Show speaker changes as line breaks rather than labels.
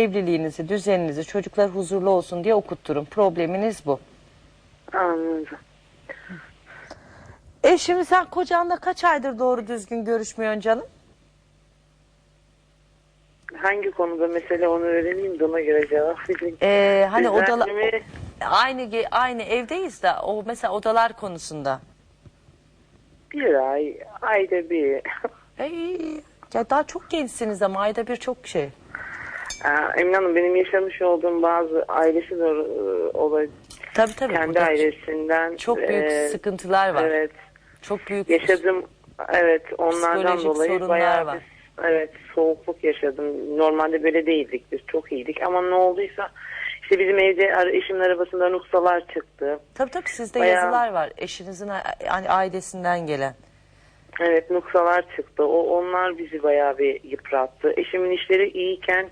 evliliğinizi, düzeninizi, çocuklar huzurlu olsun diye okutturun. Probleminiz bu.
Anladım.
E şimdi sen kocanla kaç aydır doğru düzgün görüşmüyorsun canım?
Hangi konuda mesele onu öğreneyim de ona göre cevap vereyim.
Ee, hani odalar aynı aynı evdeyiz de o mesela odalar konusunda.
Bir ay, ayda bir.
Ey, ya daha çok gençsiniz ama ayda bir çok şey.
Aa, Emine Hanım benim yaşamış olduğum bazı ailesi de e, olay
Tabii tabii.
kendi
burada
ailesinden
Çok büyük
e,
sıkıntılar var.
Evet.
Çok büyük
Yaşadım evet onlardan dolayı bayağı
var.
bir, evet soğukluk yaşadım. Normalde böyle değildik biz çok iyiydik ama ne olduysa işte bizim evde eşimin arabasında nuksalar çıktı.
Tabii tabii sizde
Bayağı-
yazılar var. Eşinizin yani ailesinden gelen.
Evet nuksalar çıktı. O onlar bizi bayağı bir yıprattı. Eşimin işleri iyiyken